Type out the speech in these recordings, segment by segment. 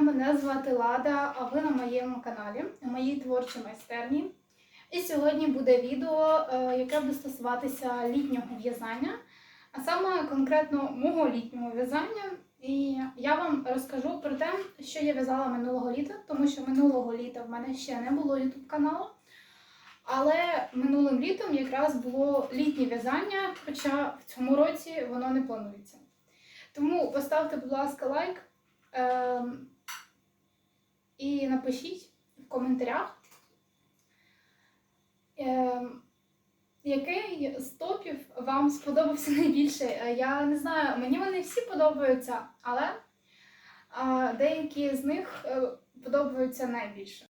мене звати Лада, а ви на моєму каналі, на моїй творчій майстерні. І сьогодні буде відео, е, яке буде стосуватися літнього в'язання, а саме конкретно мого літнього в'язання. І я вам розкажу про те, що я в'язала минулого літа, тому що минулого літа в мене ще не було YouTube каналу. Але минулим літом якраз було літнє в'язання, хоча в цьому році воно не планується. Тому поставте, будь ласка, лайк ем, і напишіть в коментарях, ем, який з топів вам сподобався найбільше. Е, Я не знаю, мені вони всі подобаються, але деякі з них е, подобаються найбільше.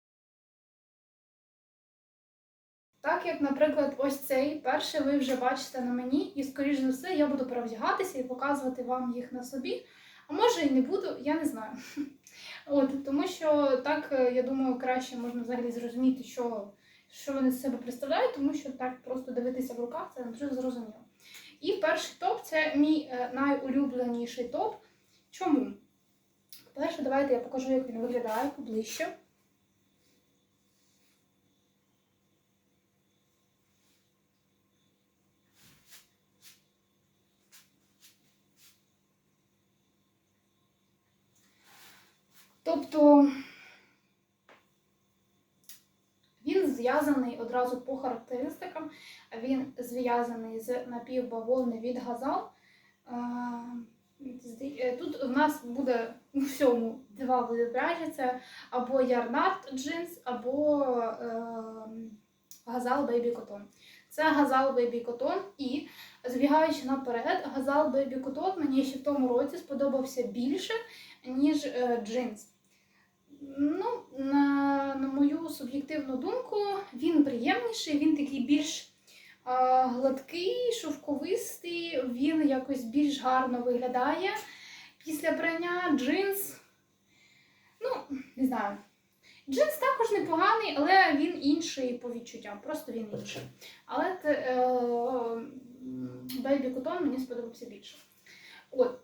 Так як, наприклад, ось цей перший ви вже бачите на мені, і, скоріш за все, я буду перевдягатися і показувати вам їх на собі. А може і не буду, я не знаю. От, тому що так, е, я думаю, краще можна взагалі зрозуміти, що, що вони з себе представляють, тому що так просто дивитися в руках це не дуже зрозуміло. І перший топ це мій е, найулюбленіший топ. Чому? Перше, давайте я покажу, як він виглядає поближче. Тобто він зв'язаний одразу по характеристикам. Він зв'язаний з напівбавовни від газал. Е, Тут у нас буде у всьому два види. Це або ярнард джинс, або е, газал бейбі котон. Це газал бейбі котон і збігаючи наперед, газал бейбі котон мені ще в тому році сподобався більше, ніж е, джинс. Ну, на, на мою суб'єктивну думку, він приємніший, він такий більш а, гладкий, шовковистий, він якось більш гарно виглядає. Після прання джинс. Ну, не знаю. Джинс також непоганий, але він інший по відчуттям. Просто він інший. Але е, Baby Cotton мені сподобався більше. От.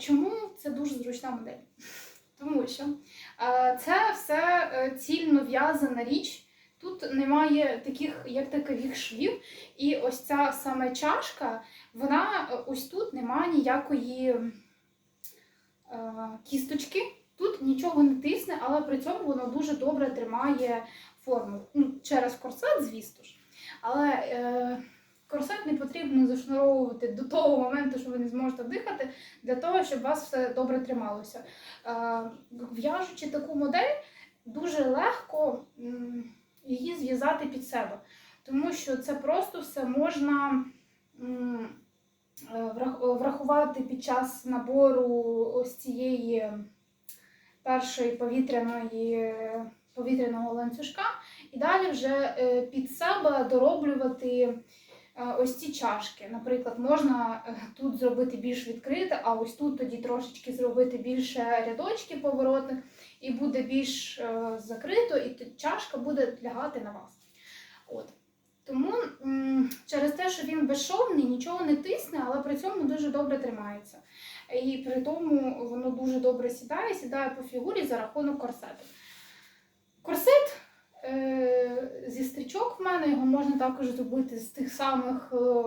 Чому це дуже зручна модель? Тому що е, це все е, цільно в'язана річ. Тут немає таких, як такових швів. І ось ця саме чашка, вона е, ось тут немає ніякої кісточки. Тут нічого не тисне, але при цьому воно дуже добре тримає форму. Ну, через корсет, звісно ж. Але е, корсет не потрібно зашнуровувати до того моменту, що ви не зможете дихати, для того, щоб вас все добре трималося. Е, В'яжучи таку модель, дуже легко її зв'язати під себе, тому що це просто все можна е, врах- врахувати під час набору ось цієї першої повітряної повітряного ланцюжка, і далі вже е, під себе дороблювати ось ці чашки. Наприклад, можна е, тут зробити більш відкрите, а ось тут тоді трошечки зробити більше рядочків поворотних, і буде більш е, закрито, і чашка буде лягати на вас. От. Тому через те, що він безшовний, нічого не тисне, але при цьому дуже добре тримається. І при тому воно дуже добре сідає, сідає по фігурі за рахунок корсету. Корсет е, зі стрічок в мене його можна також зробити з тих самих е,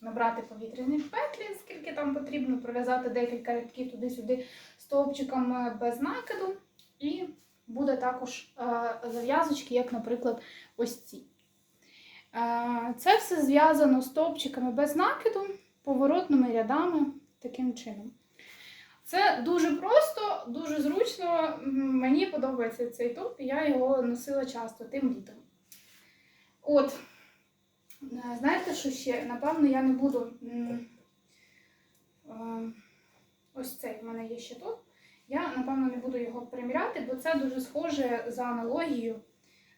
набрати повітряних петлі, скільки там потрібно, пров'язати декілька рядків туди-сюди стовпчиками без накиду. І буде також е, зав'язочки, як, наприклад, ось ці. Е, це все зв'язано стовпчиками без накиду, поворотними рядами таким чином. Це дуже просто, дуже зручно. Мені подобається цей топ, я його носила часто тим літом. От, Е, знаєте, що ще? Напевно, я не буду. е, Ось цей в мене є ще топ. Я, напевно, не буду його приміряти, бо це дуже схоже за аналогією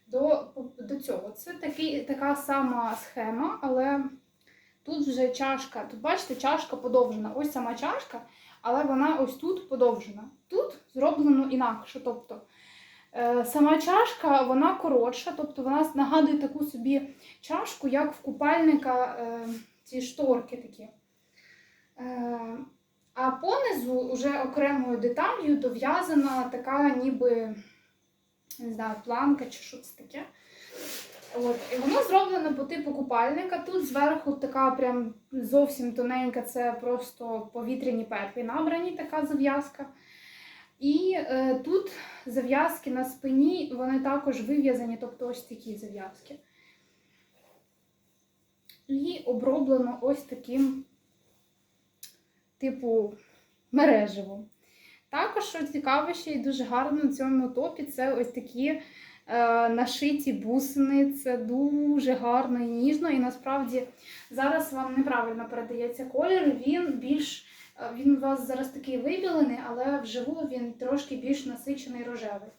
до, до цього. Це такий, така сама схема, але тут вже чашка. Тут, бачите, чашка подовжена. Ось сама чашка, але вона ось тут подовжена. Тут зроблено інакше. Тобто е, сама чашка вона коротша, тобто вона нагадує таку собі чашку, як в купальника е, ці шторки такі. Е, А понизу вже окремою деталью дов'язана така ніби не знаю, планка чи що це таке. От. І воно зроблено по типу купальника. Тут зверху така прям зовсім тоненька, це просто повітряні петлі набрані, така зав'язка. І е, тут зав'язки на спині, вони також вив'язані, тобто ось такі зав'язки. І оброблено ось таким, типу, мереживом. Також, що цікаво ще і дуже гарно на цьому топі, це ось такі нашиті бусини. Це дуже гарно і ніжно. І насправді зараз вам неправильно передається колір. Він більш е, він у вас зараз такий вибілений, але вживу він трошки більш насичений рожевий.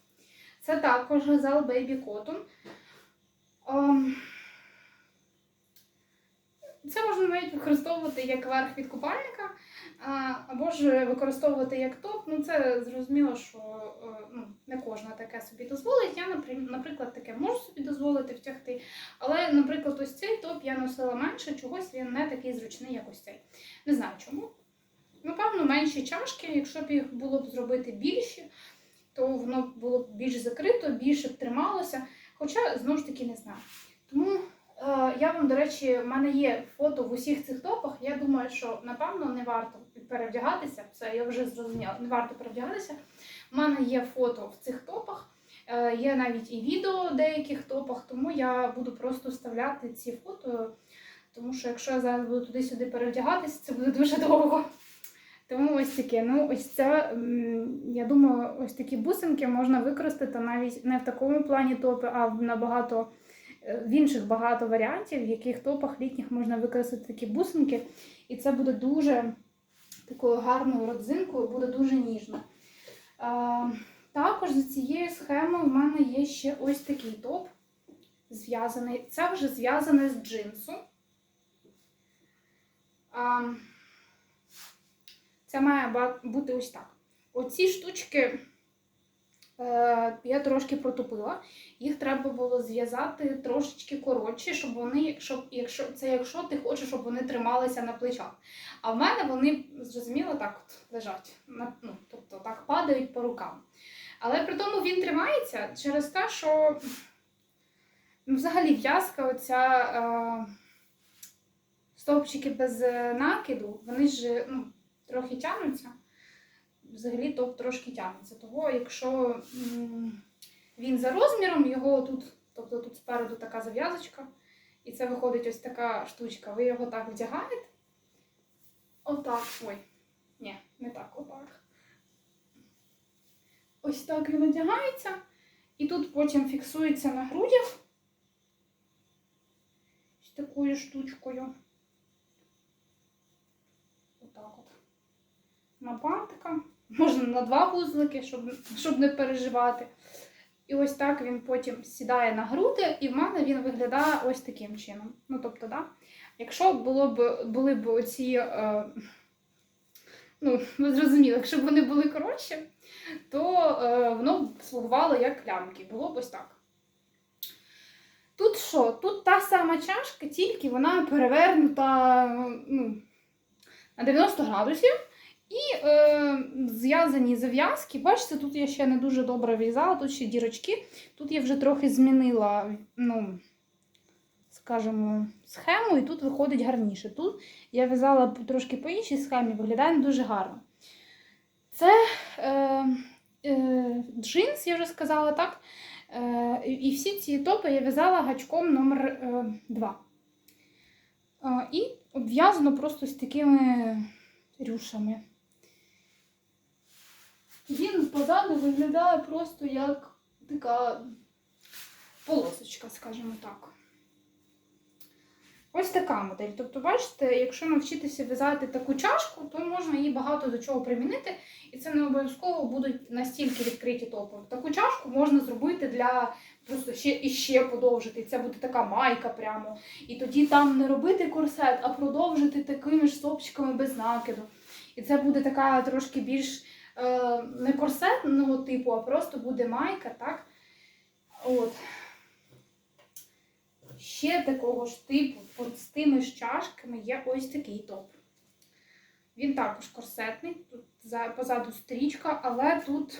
Це також Gazelle Baby Cotton. Ем, Це можна навіть використовувати як верх від купальника, або ж використовувати як топ. Ну, це зрозуміло, що е, ну, не кожна таке собі дозволить. Я, наприклад, таке можу собі дозволити втягти. Але, наприклад, ось цей топ я носила менше, чогось він не такий зручний, як ось цей. Не знаю чому. Напевно, менші чашки, якщо б їх було б зробити більші, то воно було б більш закрито, більше б трималося. Хоча, знову ж таки, не знаю. Тому я вам, до речі, в мене є фото в усіх цих топах. Я думаю, що напевно не варто перевдягатися. Це я вже зрозуміла, не варто перевдягатися. У мене є фото в цих топах. Е, Є навіть і відео в деяких топах, тому я буду просто вставляти ці фото, тому що якщо я зараз буду туди-сюди перевдягатися, це буде дуже довго. Тому ось таке. Ну, ось це, я думаю, ось такі бусинки можна використати навіть не в такому плані топи, а в набагато е, в інших багато варіантів, в яких топах літніх можна використати такі бусинки. І це буде дуже такою гарною родзинкою, буде дуже ніжно. Також за цією схемою в мене є ще ось такий топ зв'язаний. Це вже зв'язане з джинсу. Це має бути ось так. Оці штучки я трошки протупила. Їх треба було зв'язати трошечки коротше, щоб вони, щоб, якщо це якщо ти хочеш, щоб вони трималися на плечах. А в мене вони, зрозуміло, так от лежать. Ну, тобто так падають по рукам. Але при тому він тримається через те, що ну, взагалі в'язка, оця е, стовпчики без е, накиду, вони ж ну, трохи тягнуться. Взагалі топ трошки тягнеться. Того, якщо він за розміром, його тут, тобто тут спереду така зав'язочка, і це виходить ось така штучка. Ви його так вдягаєте. Отак. Ой. Ні, не так, отак. Ось так він одягається. І тут потім фіксується на грудях. Ось такою штучкою. Отак от. На бантика. Можна на два вузлики, щоб, щоб не переживати. І ось так він потім сідає на груди, і в мене він виглядає ось таким чином. Ну, тобто, да, якщо було б, були б оці, е, ну, ви зрозуміли, якщо б вони були коротші, то е, воно б слугувало як клямки. Було б ось так. Тут що? Тут та сама чашка, тільки вона перевернута ну, на 90 градусів. І е, зв'язані зав'язки. Бачите, тут я ще не дуже добре в'язала, тут ще дірочки. Тут я вже трохи змінила, ну, скажімо, схему, і тут виходить гарніше. Тут я в'язала трошки по іншій схемі, виглядає не дуже гарно. Це е, е, джинс, я вже сказала, так? Е, і всі ці топи я в'язала гачком номер 2. Е, і обв'язано просто з такими рюшами. Він позаду виглядає просто як така полосочка, скажімо так. Ось така модель. Тобто, бачите, якщо навчитися в'язати таку чашку, то можна її багато до чого примінити, і це не обов'язково будуть настільки відкриті топи. Таку чашку можна зробити для просто ще і ще подовжити. Це буде така майка прямо. І тоді там не робити корсет, а продовжити такими ж стопчиками без накиду. І це буде така трошки більш не корсетного типу, а просто буде майка, так? От. Ще такого ж типу, от з тими ж чашками є ось такий топ. Він також корсетний, тут позаду стрічка, але тут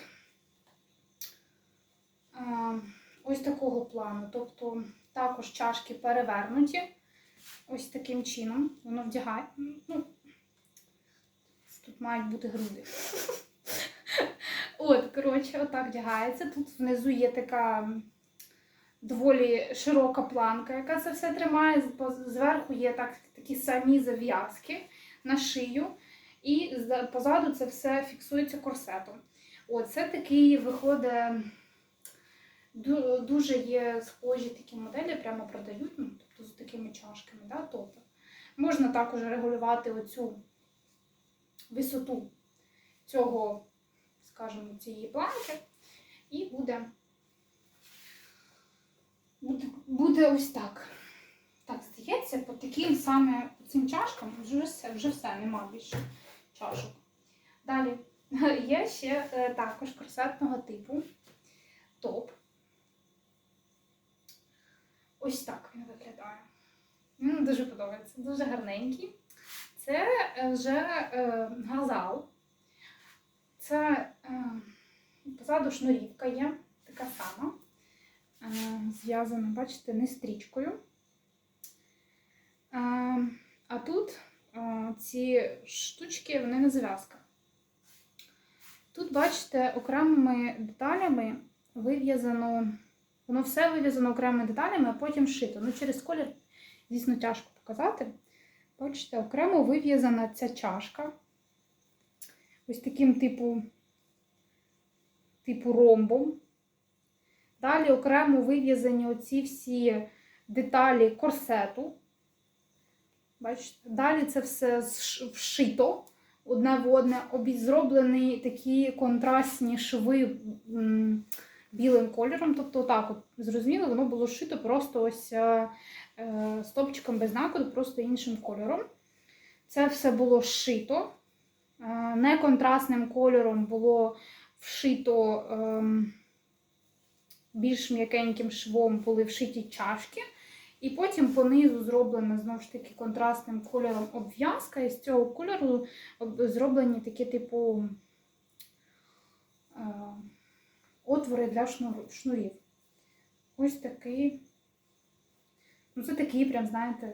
е, ось такого плану. Тобто також чашки перевернуті. Ось таким чином. Воно вдягає. Ну, тут мають бути груди. От, коротше, отак вдягається. Тут внизу є така доволі широка планка, яка це все тримає. Зверху є так, такі самі зав'язки на шию. І позаду це все фіксується корсетом. От, це такий виходить. Дуже є схожі такі моделі, прямо продають, ну, тобто з такими чашками. Да, тобто. Можна також регулювати оцю висоту цього, скажімо, цієї планки, і буде, буде, буде ось так. Так, здається, по таким саме по цим чашкам вже все, вже все, нема більше чашок. Далі є ще е, також корсетного типу топ. Ось так він виглядає. Мені дуже подобається, дуже гарненький. Це е, вже е, газал. Це е, позаду шнурівка є, така сама. Е, зв'язана, бачите, не стрічкою. Е, а тут ці штучки, вони на зав'язках. Тут, бачите, окремими деталями вив'язано, воно все вив'язано окремими деталями, а потім шито. Ну, через колір, звісно, тяжко показати. Бачите, окремо вив'язана ця чашка. Ось таким типу, типу ромбом. Далі окремо вив'язані оці всі деталі корсету. Бачите, далі це все вшито одне в одне, зроблені такі контрастні шви білим кольором. Тобто, так, от, зрозуміло, воно було шито просто ось е, е, стопчиком без накиду, просто іншим кольором. Це все було шито. Е, Неконтрастним кольором було вшито ем, більш м'якеньким швом були вшиті чашки. І потім понизу зроблена знову ж таки контрастним кольором обв'язка. І з цього кольору зроблені такі, типу, е, отвори для шнурів. Ось такий. Ну, це такий, прям, знаєте,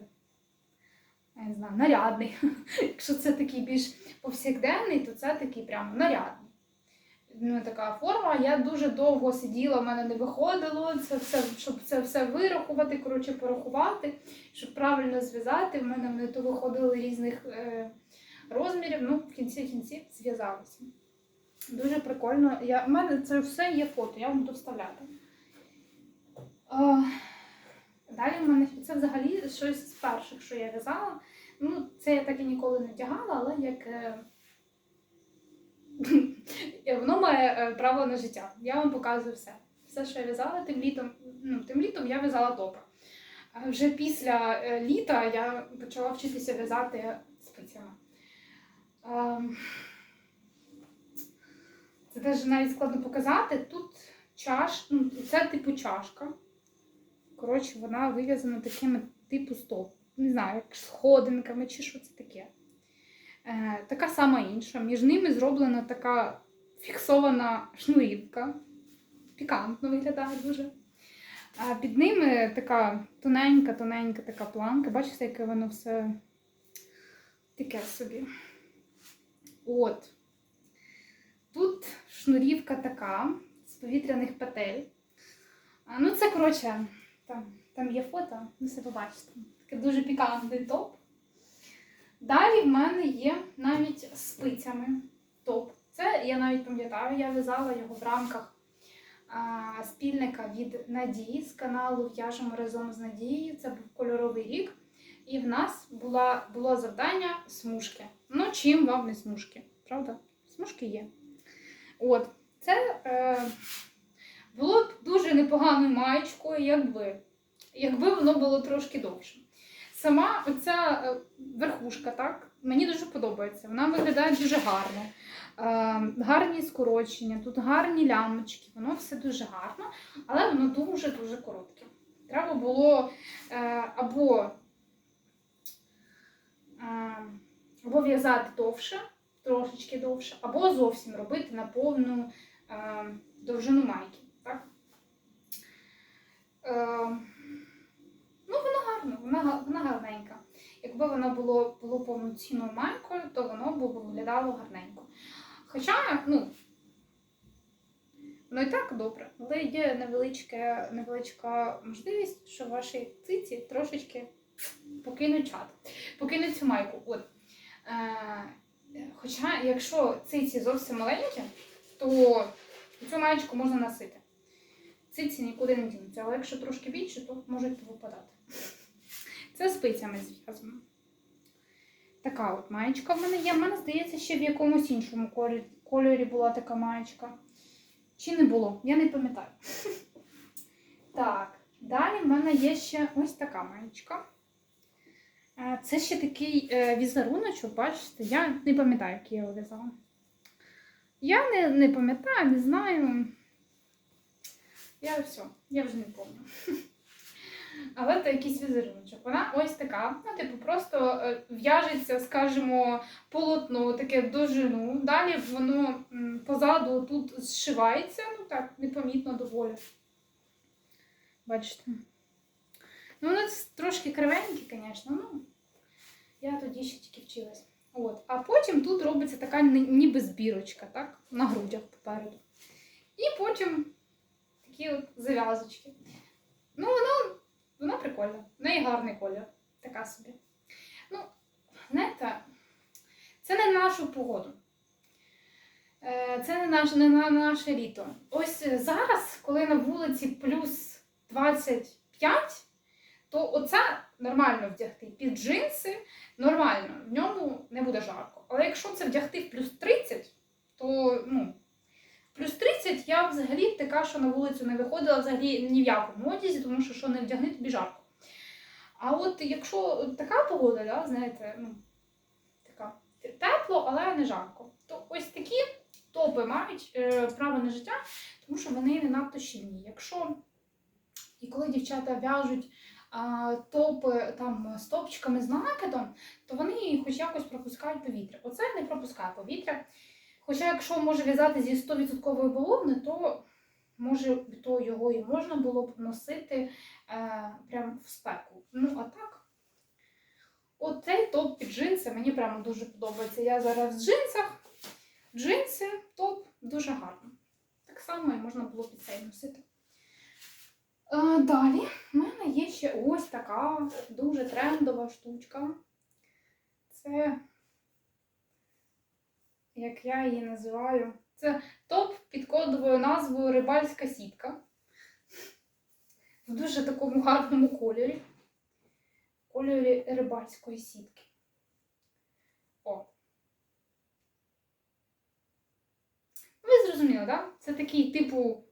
я не знаю, нарядний. Якщо це такий більш повсякденний, то це такий прям нарядний. Ну, така форма. Я дуже довго сиділа, в мене не виходило, це все, щоб це все вирахувати, коротше, порахувати, щоб правильно зв'язати. В мене вони то виходили різних е, розмірів, ну, в кінці кінців зв'язалося. Дуже прикольно. Я, в мене це все є фото, я вам вставляти. Е, далі в мене це взагалі щось з перших, що я в'язала. Ну, це я так і ніколи не вдягала, але як. е, Воно має е, право на життя. Я вам показую все. Все, що я в'язала тим літом. Ну, тим літом я в'язала. А вже після е, літа я почала вчитися в'язати. Ем, Це теж навіть складно показати. Тут чаш, ну, це типу чашка. Коротше, вона вив'язана такими типу стоп. Не знаю, як сходинками чи що це таке. Е, така сама інша. Між ними зроблена така фіксована шнурівка. Пікантно виглядає дуже. А під ними така тоненька, тоненька така планка. Бачите, яке воно все таке собі. От. Тут шнурівка така з повітряних петель. А, ну, це, коротше, там, там є фото, ви все побачите. Такий дуже пікантний топ. Далі в мене є навіть спицями топ. Це я навіть пам'ятаю, я в'язала його в рамках а, спільника від Надії з каналу В'яжемо разом з Надією. Це був кольоровий рік. І в нас була, було завдання смужки. Ну, чим вам не смужки, правда? Смужки є. От, це е, було б дуже непоганою маєчкою, якби, якби воно було трошки довше. Сама оця е, верхушка, так, мені дуже подобається. Вона виглядає дуже гарно. Е, гарні скорочення, тут гарні лямочки, воно все дуже гарно, але воно дуже-дуже коротке. Треба було е, або, або в'язати довше, трошечки довше, або зовсім робити на повну довжину майки. Так ну, вона гарна, вона, га- вона гарненька. Якби воно було, було повноцінною майкою, то воно б виглядало гарненько. Хоча, ну, ну і так добре, але є невеличке, невеличка можливість, що ваші циці трошечки покинуть чат, покинуть цю майку. От. Е, хоча, якщо циці зовсім маленькі, то цю маєчку можна носити. Циці нікуди не дінуться, але якщо трошки більше, то можуть випадати. Це спицями зв'язано. Така от маєчка в мене є. В мене здається, ще в якомусь іншому кольорі, була така маєчка. Чи не було? Я не пам'ятаю. Так, далі в мене є ще ось така маєчка. Е, Це ще такий е, візеруночок, бачите, я не пам'ятаю, як я його в'язала. Я не, не пам'ятаю, не знаю. Я все, я вже не пам'ятаю. Але це якийсь візеруночок. Вона ось така. Ну, типу, просто е, в'яжеться, скажімо, полотно, таке довжину. Далі воно позаду тут зшивається, ну так, непомітно доволі. Бачите? Ну, воно трошки кривеньке, звісно, ну. Я тоді ще тільки вчилась. От. А потім тут робиться така ніби збірочка, так? На грудях попереду. І потім такі от зав'язочки. Ну, воно прикольно. В неї гарний колір. Така собі. Ну, знаєте, це не на нашу погоду. Е, Це не наше, не на наше літо. Ось зараз, коли на вулиці плюс 25, то оце нормально вдягти під джинси, нормально, в ньому не буде жарко. Але якщо це вдягти в плюс 30, то ну, плюс 30 я взагалі така, що на вулицю не виходила взагалі ні в якому одязі, тому що що не вдягни тобі жарко. А от якщо така погода, да, знаєте, ну, така тепло, але не жарко, то ось такі топи мають е, право на життя, тому що вони не надто щільні. Якщо і коли дівчата в'яжуть а, топи там з топчиками з накидом, то вони хоч якось пропускають повітря. Оце не пропускає повітря. Хоча, якщо може в'язати зі 100% бавовни, то може то його і можна було б носити е, прям в спеку. Ну, а так, от цей топ під джинси мені прямо дуже подобається. Я зараз в джинсах, джинси, топ дуже гарно. Так само і можна було під цей носити. Е, Далі в мене є ще ось така дуже трендова штучка. Це, як я її називаю, це топ під кодовою назвою Рибальська сітка. В дуже такому гарному кольорі. Кольорі рибальської сітки. О. Ви зрозуміли, так? Да? Це такий типу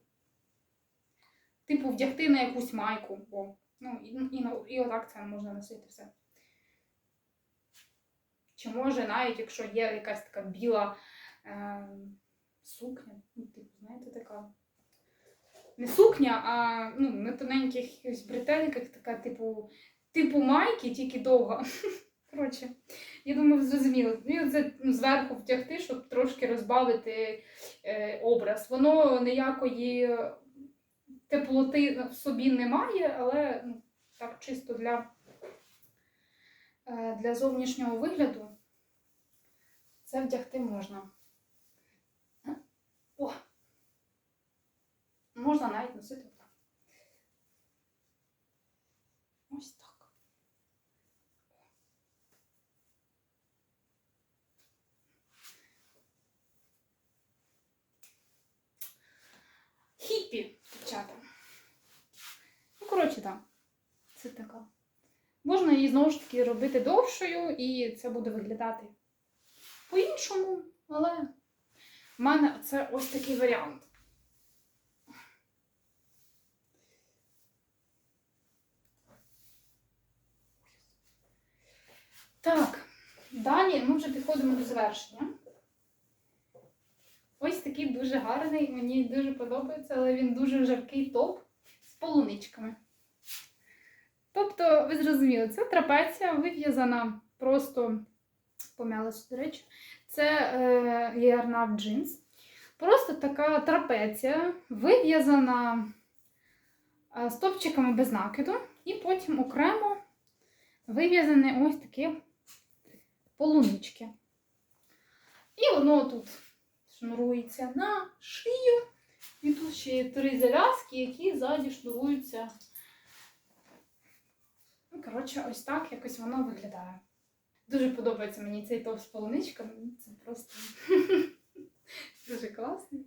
типу, вдягти на якусь майку, бо ну, і, і, і отак це можна носити все. Чи може навіть, якщо є якась така біла е, сукня, ну, типу, знаєте, така. Не сукня, а ну, на тоненьких бретельках, така, типу, типу майки, тільки довга. Коротше, я думаю, ви зрозуміли. Ну, і це ну, зверху втягти, щоб трошки розбавити е, образ. Воно ніякої теплоти в собі немає, але ну, так чисто для, е, для зовнішнього вигляду це вдягти можна. О! Можна навіть носити так. Ось так. Хіппі, дівчата. Ну, коротше, так. Це така. Можна її знову ж таки робити довшою, і це буде виглядати по-іншому, але в мене це ось такий варіант. Так, далі ми вже підходимо до завершення. Ось такий дуже гарний, мені дуже подобається, але він дуже жаркий топ з полуничками. Тобто, ви зрозуміли, це трапеція вив'язана просто пом'ялася, до речі. Це е, джинс. Просто така трапеція, вив'язана е, стопчиками без накиду, і потім окремо вив'язані ось такі полунички. І воно тут шнурується на шию. І тут ще є три зав'язки, які ззаді шнуруються. Ну, коротше, ось так якось воно виглядає. Дуже подобається мені цей топ з полуничками. Це просто дуже класний.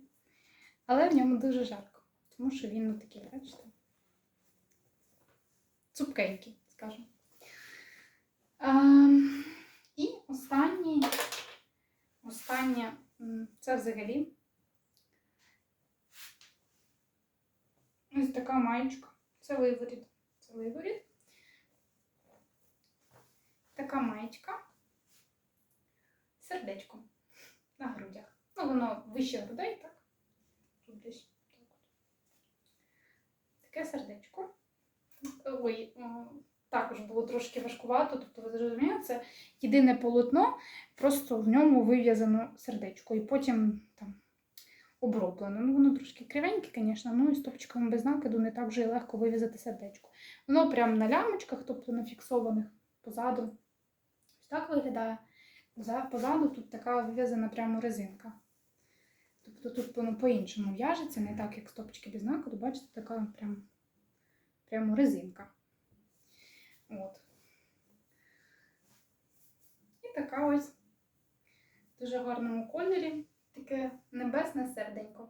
Але в ньому дуже жарко, тому що він ну, такий, бачите? Цупкенький. Ем, і останній, останнє, це взагалі ось така маєчка. Це виворіт. Це виворіт. Така маєчка. Сердечко на грудях. Ну, воно вище грудей, так? Тут десь так. Таке сердечко. Ой, також було трошки важкувато, тобто ви зрозумієте, це єдине полотно, просто в ньому вив'язано сердечко. І потім там оброблено. Ну, воно трошки кривеньке, звісно, ну і стопчиками без накиду не так вже і легко вив'язати сердечко. Воно прямо на лямочках, тобто на фіксованих позаду. Так виглядає. За, позаду тут така вив'язана прямо резинка. Тобто тут воно по-іншому в'яжеться, не так, як стопчики без накиду, бачите, така прям, прямо резинка. От. І така ось в дуже гарному кольорі, таке небесне серденько.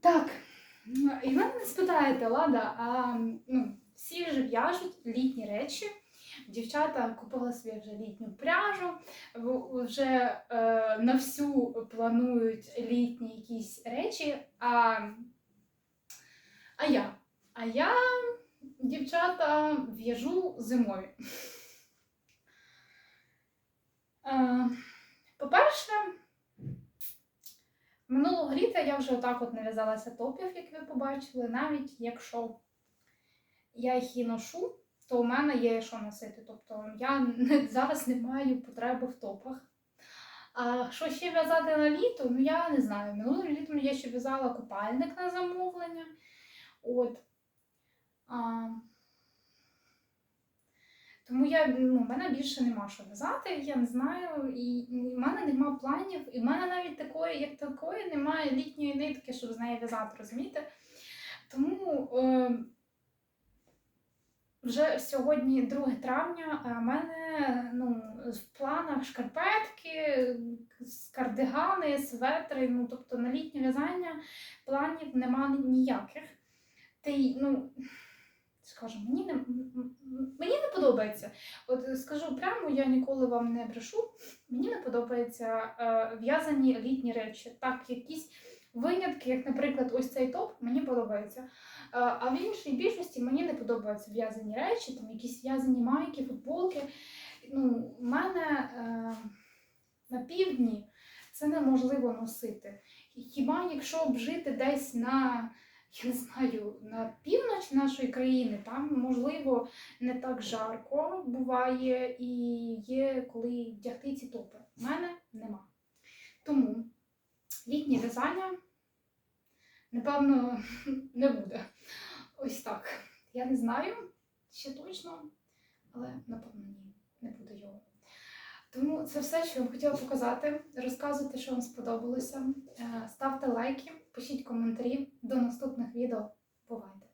Так, ну, і ви мене спитаєте, Лада, а ну, всі ж в'яжуть літні речі. Дівчата купили собі вже літню пряжу, вже е, на всю планують літні якісь речі. А, а я? А я, дівчата, в'яжу зимові. Е, по-перше, минулого літа я вже отак от нав'язалася топів, як ви побачили, навіть якщо я їх і ношу, то у мене є що носити. Тобто я зараз не маю потреби в топах. А що ще в'язати на літо? Ну я не знаю. Минулим літом я ще в'язала купальник на замовлення. От. А, тому я, ну, в мене більше нема що в'язати, я не знаю, і, і в мене нема планів, і в мене навіть такої, як такої, немає літньої нитки, щоб з неї в'язати, розумієте? Тому е, вже сьогодні 2 травня, а в мене ну, в планах шкарпетки, кардигани, светри, ну, тобто на літнє в'язання планів нема ніяких. Й, ну, скажу, мені не, мені не подобається. От скажу прямо, я ніколи вам не брешу. Мені не подобаються е, в'язані літні речі. Так, якісь винятки, як, наприклад, ось цей топ, мені подобається. Е, а в іншій більшості мені не подобаються в'язані речі, там якісь в'язані майки, футболки. Ну, в мене е, на півдні це неможливо носити. Хіба якщо б жити десь на я не знаю, на північ нашої країни там, можливо, не так жарко буває і є коли вдягти ці топи. У мене нема. Тому літнє в'язання, напевно, не буде. Ось так. Я не знаю ще точно, але напевно ні, не буде його. Тому це все, що я вам хотіла показати. Розказуйте, що вам сподобалося. Е, Ставте лайки, пишіть коментарі. До наступних відео. Бувайте!